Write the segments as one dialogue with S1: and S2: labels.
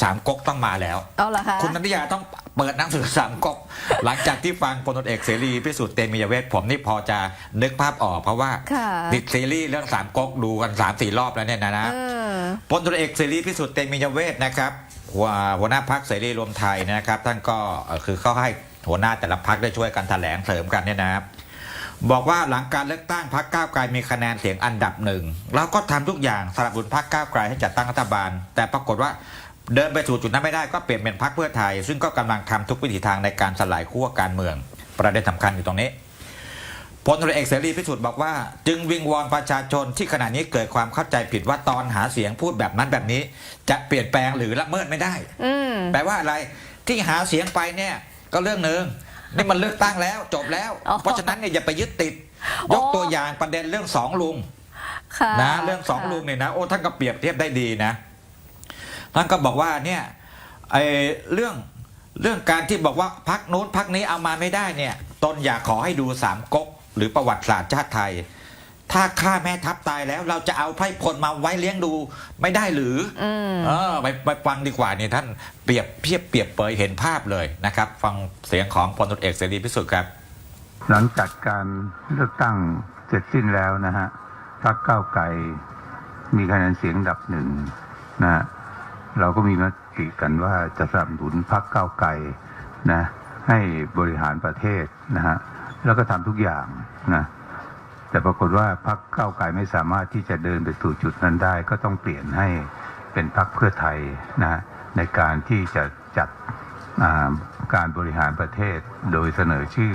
S1: สามก๊กต้องมาแล้ว
S2: เอาละคะ
S1: คุณนันทิยาต้องเปิดหนังสือสามก๊ก หลังจากที่ฟังพลตำรวจเอกเสรีพิสุทธิ์เตมียเวทผมนี่พอจะนึกภาพออกเพราะว่า
S2: ค่ะ
S1: ติดซีรีส์เรื่องสามก๊กดูกันสามสี่รอบแล้วเนี่ยนะนะ
S2: เออ
S1: พลตำรวจเอกเสรีพิสุทธิ์เตมียเวทนะครับหัวหัวหน้าพักเสรีรวมไทยนะครับ ท่านก็เอ่อคือเขาให้หัวหน้าแต่ละพักได้ช่วยกันแถลงเสริมกันเนี่ยนะครับ บอกว่าหลังการเลือกตั้งพักก้าวไกลมีคะแนนเสียงอันดับหนึ่งเราก็ทำทุกอย่างสนับสนุนพักก้าวไกลให้จัดตั้งรัฐบาล แต่ปรากฏว่า เดินไปสู่จุดนั้นไม่ได้ก็เปลี่ยนเป็นพักเพื่อไทย ซึ่งก็กำลังทำทุกวิถีทางในการสลายขั้วการเมือง ประเด็นสำคัญอยู่ตรงนี้พลตำรวจเอกเสรีพิสุทธิ์บอกว่า จึงวิงวอนประชาชนที่ขณะนี้เกิดความเข้าใจผิดว่าตอนหาเสียงพูดแบบนั้นแบบนี้ จะเปลี่ยนแปลงหรือละเมิดไม่ได้
S2: อืม
S1: แปลว่าอะไรที่หาเสียงไปเนี่ยก็เรื่องหนึ่งนี่มันเลือกตั้งแล้วจบแล้ว
S2: อ๋อ
S1: เพราะฉะนั้นเนี่ยอย่าไปยึดติด ยกตัวอย่างประเด็นเรื่องสองลุง
S2: ค่ะ
S1: นะเรื่องสองลุงเนี่ยนะโอ้ท่านก็เปรียบเทียบได้ดีนะ ท่านก็บอกว่าเนี่ยไอเรื่องเรื่องการที่บอกว่าพักนู้นพักนี้เอามาไม่ได้เนี่ยตนอยากขอให้ดูสามก๊กหรือประวัติศาสตร์ชาติไทย ถ้าฆ่าแม่ทัพตายแล้วเราจะเอาไพร่พลมาไว้เลี้ยงดูไม่ได้หรือ
S2: อืม
S1: เออไปไปฟังดีกว่าเนี่ยท่านเปรียบเทียบเปรียบเปยเห็นภาพเลยนะครับ ฟังเสียงของพลตำรวจเอกเสรีพิสุทธิ์ครับ
S3: หลังจากการเลือกตั้งเสร็จสิ้นแล้วนะฮะพรรคก้าวไกลมีคะแนนเสียงอันดับหนึ่งนะฮะ เราก็มีมติกันว่าจะสนับสนุนพรรคก้าวไกลนะให้บริหารประเทศนะฮะแล้วก็ทำทุกอย่างนะแต่ปรากฏว่าพรรคก้าวไกลไม่สามารถที่จะเดินไปสู่จุดนั้นได้ ก็ต้องเปลี่ยนให้เป็นพรรคเพื่อไทยนะฮะในการที่จะจัดการบริหารประเทศโดยเสนอชื่อ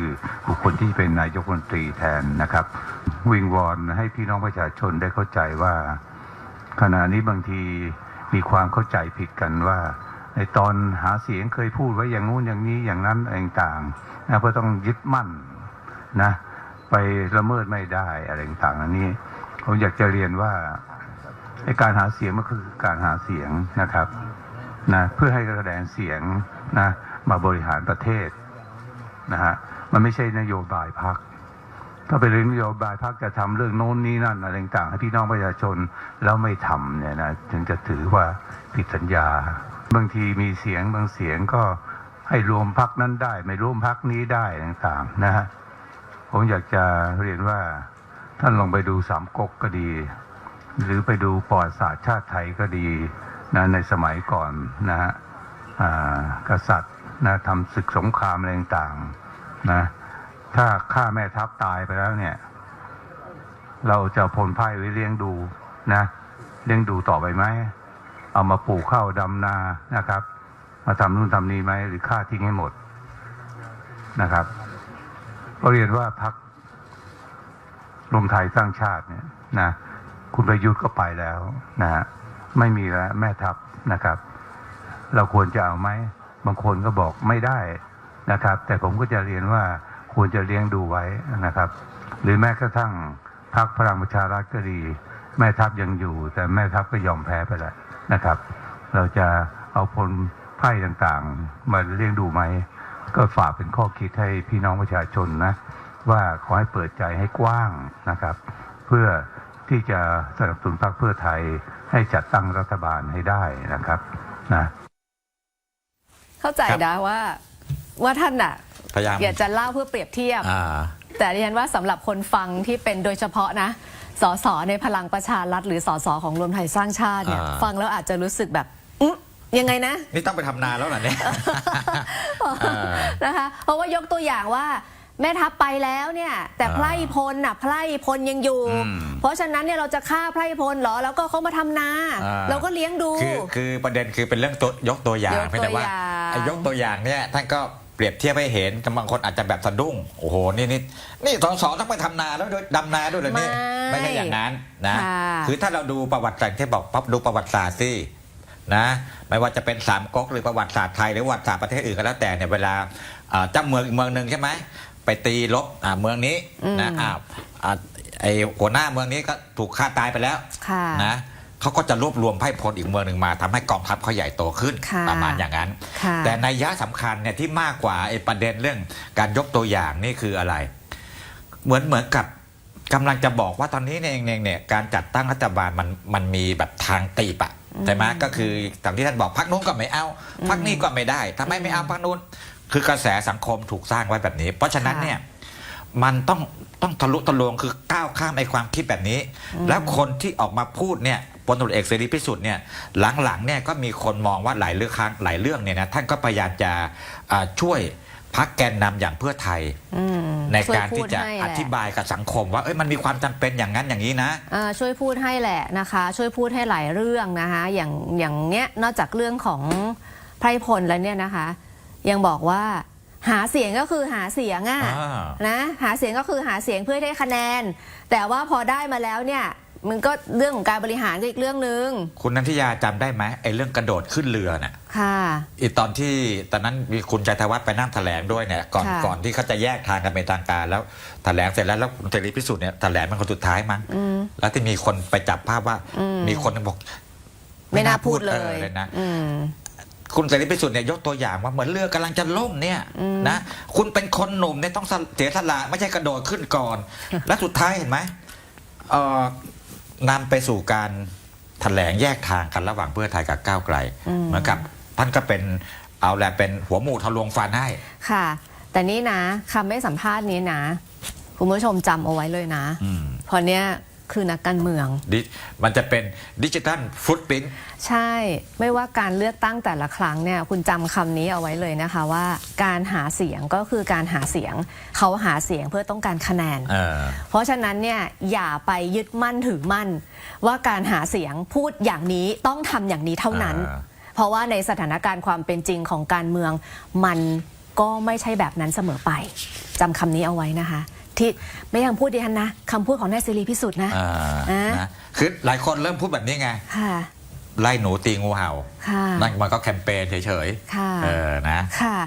S3: บุคคลที่เป็นนายกรัฐมนตรีแทนนะครับ วิงวอนให้พี่น้องประชาชนได้เข้าใจว่า ขณะนี้บางที มีความเข้าใจผิดกันว่าในตอนหาเสียงเคยพูดไว้อย่างงู้นอย่างนี้อย่างนั้นอะไรต่างๆนะเพราะต้องยึดมั่นนะไปละเมิดไม่ได้อะไรต่างๆอันนี้ผมอยากจะเรียนว่าการหาเสียงมันคือการหาเสียงนะครับนะเพื่อให้คะแนนเสียงนะมาบริหารประเทศนะฮะมันไม่ใช่นโยบายพัก ถ้าเป็นเรื่องนโยบายพักจะทำเรื่องโน้นนี้นั่นอะไรต่างๆให้พี่น้องประชาชนแล้วไม่ทำเนี่ยนะถึงจะถือว่าผิดสัญญา บางทีมีเสียงบางเสียงก็ให้รวมพักนั้นได้ ไม่รวมพักนี้ได้ต่างๆนะฮะผมอยากจะเรียนว่าท่านลองไปดูสามก๊กก็ดี หรือไปดูประวัติศาสตร์ชาติไทยก็ดีนะในสมัยก่อนนะฮะกษัตริย์นะทำศึกสงครามอะไรต่างๆนะ ถ้าฆ่าแม่ทัพตายไปแล้วเนี่ย เราจะเอาพลไพ่ไว้เลี้ยงดูนะเลี้ยงดูต่อไปไหมเอามาปลูกข้าวดำนานะครับ มาทำนู่นทำนี่ไหมหรือฆ่าทิ้งให้หมดนะครับก็เรียนว่าพักรวมไทยสร้างชาติเนี่ยนะคุณประยุทธ์ก็ไปแล้วนะฮะไม่มีแล้วแม่ทัพนะครับ เราควรจะเอาไหมบางคนก็บอกไม่ได้นะครับ แต่ผมก็จะเรียนว่า ควรจะเลี้ยงดูไว้นะครับ หรือแม้กระทั่งพรรคพลังประชารัฐก็ดี แม่ทัพยังอยู่ แต่แม่ทัพก็ยอมแพ้ไปแล้วนะครับ เราจะเอาพลไพ่ต่างๆ มาเลี้ยงดูไหม ก็ฝากเป็นข้อคิดให้พี่น้องประชาชนนะ ว่าขอให้เปิดใจให้กว้างนะครับ เพื่อที่จะสนับสนุนพรรคเพื่อไทยให้จัดตั้งรัฐบาลให้ได้นะครับนะ
S2: เข้าใจนะว่าว่าท่านน่ะ
S1: พยายาม
S2: อยากจะเล่าเพื่อเปรียบเทียบ
S1: อ่า
S2: แต่ดิฉันว่าสำหรับคนฟังที่เป็นโดยเฉพาะนะสสในพลังประชารัฐหรือสสของรวมไทยสร้างชาติเนี่ย
S1: อ่า
S2: ฟังแล้วอาจจะรู้สึกแบบอื้อยังไงนะ
S1: นี่ต้องไปทำนาแล้วเหรอเนี่ย อ่า
S2: นะคะเพราะว่ายกตัวอย่างว่าแม่ทัพไปแล้วเนี่ย แต่
S1: อ่า
S2: ไพร่พลน่ะไพร่พลยังอยู่
S1: อืม
S2: เพราะฉะนั้นเนี่ยเราจะฆ่าไพร่พลเหรอ แล้วก็เขามาทำนา
S1: อ่า
S2: เราก็เลี้ยงดู
S1: คือคือประเด็นคือเป็นเรื่องตัวยกตัวอย่าง
S2: ยกตัว
S1: เพียงแต่ว่า
S2: อย่าง
S1: ไอ้ยกตัวอย่างเนี่ยท่านก็ เปรียบเทียบให้เห็นแต่บางคนอาจจะแบบสะดุ้ง โอ้โห นี่นี่นี่สสต้องไปทำนาแล้วด้วยดำนาด้วยเลยนี่
S2: ไม่
S1: ไม่ใช่อย่างนั้นนะ
S2: ค่ะ
S1: คือถ้าเราดูประวัติศาสตร์ที่บอกปั๊บดูประวัติศาสตร์สินะ ไม่ว่าจะเป็นสามก๊กหรือประวัติศาสตร์ไทยหรือประวัติศาสตร์ประเทศอื่นก็แล้วแต่เนี่ยเวลาอ่าเจ้าเมืองอีกเมืองหนึ่งใช่ไหมไปตีลบอ่าเมืองนี้นะอ้าวอ่าไอหัวหน้าเมืองนี้ก็ถูกฆ่าตายไปแล้ว
S2: ค่ะ
S1: นะ เขาก็จะรวบรวมไพร่พลอีกเมืองหนึ่งมาทำให้กองทัพเขาใหญ่โตขึ้น
S2: ค่ะ
S1: ประมาณอย่างนั้น
S2: ค่ะ
S1: แต่ในยยะสำคัญเนี่ยที่มากกว่าไอ้ประเด็นเรื่องการยกตัวอย่างนี่คืออะไร เหมือนเหมือนกับกำลังจะบอกว่าตอนนี้เนี่ยเองเนี่ยการจัดตั้งรัฐบาลมันมันมีแบบทางตีบอะใช่ไหมก็คืออย่างที่ท่านบอกพักนู้นก็ไม่เอาพักนี้ก็ไม่ได้ทำไมไม่เอาพักนู้น คือกระแสสังคมถูกสร้างไว้แบบนี้ เพราะฉะนั้น
S2: ค่ะ
S1: เนี่ยมันต้องต้องทะลุทะลวงคือก้าวข้ามไอ้ความคิดแบบนี้ แล้วคนที่ออกมาพูดเนี่ย พลตำรวจเอกเสรีพิสุทธิ์เนี่ยหลังๆเนี่ยก็มีคนมองว่าหลายเรื่องครั้งหลายเรื่องเนี่ยนะท่านก็พยายามจะอ่าช่วยพักแกนนำอย่างเพื่อไทย
S2: อืม
S1: ในการ
S2: ช่วยพู
S1: ที่
S2: ด
S1: จะ
S2: ให้
S1: อ
S2: แหละ
S1: ธิบายกับสังคม ว่าเอ้ยมันมีความจำเป็นอย่างนั้นอย่างนี้นะ
S2: อ่าช่วยพูดให้แหละนะคะ ช่วยพูดให้หลายเรื่องนะคะอย่างอย่างเนี้ยนอกจากเรื่องของไพรพลแล้วเนี่ยนะคะ ยังบอกว่าหาเสียงก็คือหาเสียงอะ
S1: อ่า
S2: นะหาเสียงก็คือหาเสียงเพื่อได้คะแนน แต่ว่าพอได้มาแล้วเนี่ย มันก็เรื่องของการบริหารก็อีกเรื่องหนึ่ง
S1: คุณนันทิยาจำได้ไหมไอ้เรื่องกระโดดขึ้นเรือน่ะ
S2: ค่ะ
S1: อีตอนที่ตอนนั้นมีคุณใจธวัฒน์ไปนั่งแถลงด้วยเนี่ยก่อน
S2: ค่ะ
S1: ก่อนที่เขาจะแยกทางกันเป็นทางการแล้วแถลงเสร็จแล้วแล้วคุณเสรีพิสุทธิ์เนี่ยแถลงเป็นคนสุดท้ายมั้ง
S2: อืม
S1: แล้วที่มีคนไปจับภาพว่า
S2: อืม
S1: มีคนบอก
S2: ไม่น่าพูดเล
S1: ออยเลยนะ
S2: อืม
S1: คุณเสรีพิสุทธิ์เนี่ยยกตัวอย่างว่าเหมือนเรือกำลังจะล่มเนี่ย
S2: อืม
S1: นะคุณเป็นคนหนุ่มเนี่ยต้องเสียสละไม่ใช่กระโดดขึ้นก่อน และสุดท้ายเห็นไหมเอ่อ นำไปสู่การแถลงแยกทางกันระหว่างเพื่อไทยกับก้าวไกล
S2: อืม
S1: เหมือนกับท่านก็เป็นเอาแหละเป็นหัวหมูทะลวงฟันให้
S2: ค่ะ แต่นี่นะคำให้สัมภาษณ์นี้นะ คุณผู้ชมจำเอาไว้เลยนะ
S1: อืม
S2: เพราะเนี้ย คือนักการเมือง
S1: ดิมันจะเป็นดิจิทัลฟุตพิ้น
S2: ใช่ไม่ว่าการเลือกตั้งแต่ละครั้งเนี่ยคุณจำคำนี้เอาไว้เลยนะคะว่า การหาเสียงก็คือการหาเสียงเขาหาเสียงเพื่อต้องการคะแนน
S1: เออ
S2: เพราะฉะนั้นเนี่ยอย่าไปยึดมั่นถือมั่น ว่าการหาเสียงพูดอย่างนี้ต้องทำอย่างนี้เท่านั้น
S1: อ่า
S2: เพราะว่าในสถานการณ์ความเป็นจริงของการเมือง มันก็ไม่ใช่แบบนั้นเสมอไปจำคำนี้เอาไว้นะคะ ที่ไม่ยังพูดดิฉันนะคำพูดของนายเสรีพิสุทธิ์นะ
S1: อ่า
S2: อะ
S1: นะคือหลายคนเริ่มพูดแบบนี้ไง
S2: ค่ะ
S1: ไล่หนูตีงูเห่า
S2: ค่ะ
S1: นั่นมันก็แคมเปญเฉย
S2: ค่ะ
S1: ๆ เออนะ
S2: ค่ะ